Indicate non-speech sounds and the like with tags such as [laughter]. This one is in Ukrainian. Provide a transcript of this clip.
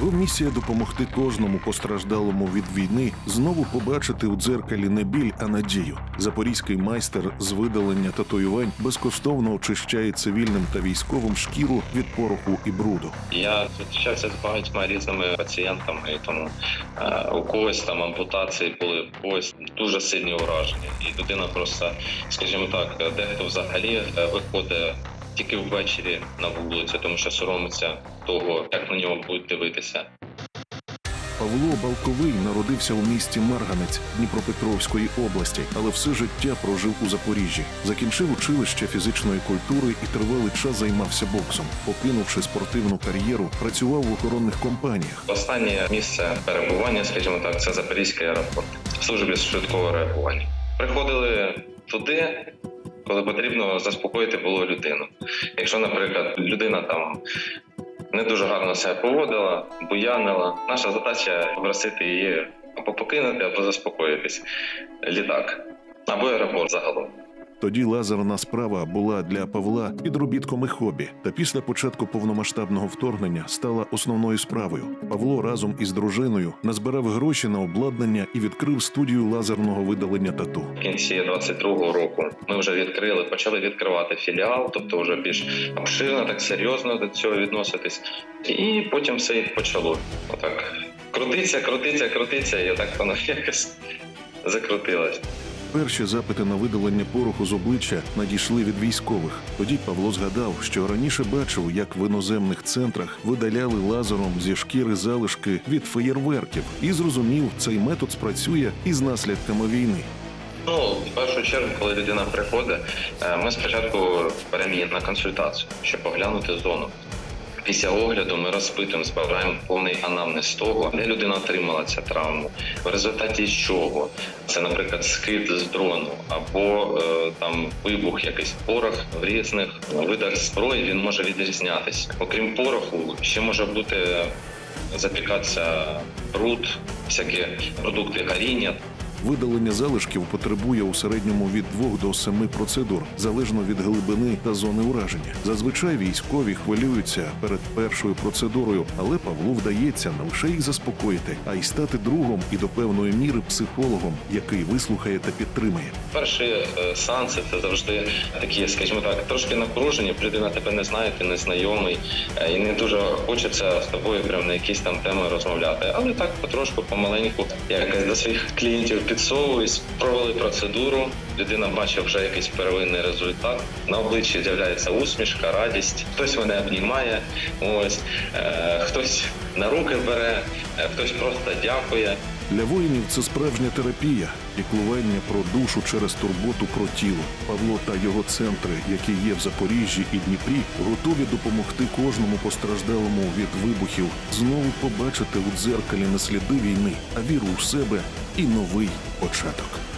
Його місія допомогти кожному постраждалому від війни знову побачити у дзеркалі не біль, а надію. Запорізький майстер з видалення татуювань безкоштовно очищає цивільним та військовим шкіру від пороху і бруду. Я зустрічався з багатьма різними пацієнтами, і тому е, у когось там ампутації були, у когось дуже сильні ураження. І людина просто, скажімо так, дехто взагалі е, виходить тільки ввечері на вулицю, тому що соромиться того, як на нього будуть дивитися. Павло Балковий народився у місті Марганець Дніпропетровської області, але все життя прожив у Запоріжжі. Закінчив училище фізичної культури і тривалий час займався боксом. Покинувши спортивну кар'єру, працював в охоронних компаніях. Останнє місце перебування, скажімо так, це Запорізький аеропорт службі швидкого реагування. Приходили туди, коли потрібно заспокоїти було людину. Якщо, наприклад, людина там не дуже гарно себе поводила, буянила, наша задача попросити її або покинути, або заспокоїтись. Літак або аеропорт загалом. Тоді лазерна справа була для Павла підробітком і хобі. Та після початку повномасштабного вторгнення стала основною справою. Павло разом із дружиною назбирав гроші на обладнання і відкрив студію лазерного видалення тату. В кінці 22-го року ми вже відкрили, почали відкривати філіал, тобто вже більш обширно, так серйозно до цього відноситись. І потім все почало. Отак крутиться, крутиться, крутиться, і отак воно [laughs] якось закрутилось. Перші запити на видалення пороху з обличчя надійшли від військових. Тоді Павло згадав, що раніше бачив, як в іноземних центрах видаляли лазером зі шкіри залишки від феєрверків, і зрозумів, цей метод спрацює із наслідками війни. Ну, в першу чергу, коли людина приходить, е, ми спочатку беремо її на консультацію, щоб поглянути зону. Після огляду ми розпитуємо, збираємо повний анамнез того, де людина отримала цю травму, в результаті чого. Це, наприклад, скид з дрону або е, там вибух, якийсь порох в різних видах зброї він може відрізнятися. Окрім пороху, ще може бути запікатися бруд, всякі продукти горіння. Видалення залишків потребує у середньому від 2 до 7 процедур, залежно від глибини та зони ураження. Зазвичай військові хвилюються перед першою процедурою, але Павлу вдається не лише їх заспокоїти, а й стати другом і до певної міри психологом, який вислухає та підтримає. Перші е, сеанси це завжди такі, скажімо так, трошки напружені. Людина тебе не знає, ти не знайомий, е, і не дуже хочеться з тобою прям на якісь там теми розмовляти. Але так потрошку, помаленьку, якось до своїх клієнтів підсовуюсь, провели процедуру. Людина бачить вже якийсь первинний результат. На обличчі з'являється усмішка, радість. Хтось мене обнімає, ось е, хтось на руки бере, е, хтось просто дякує. Для воїнів це справжня терапія, піклування про душу через турботу про тіло. Павло та його центри, які є в Запоріжжі і Дніпрі, готові допомогти кожному постраждалому від вибухів знову побачити у дзеркалі не сліди війни, а віру у себе і новий початок.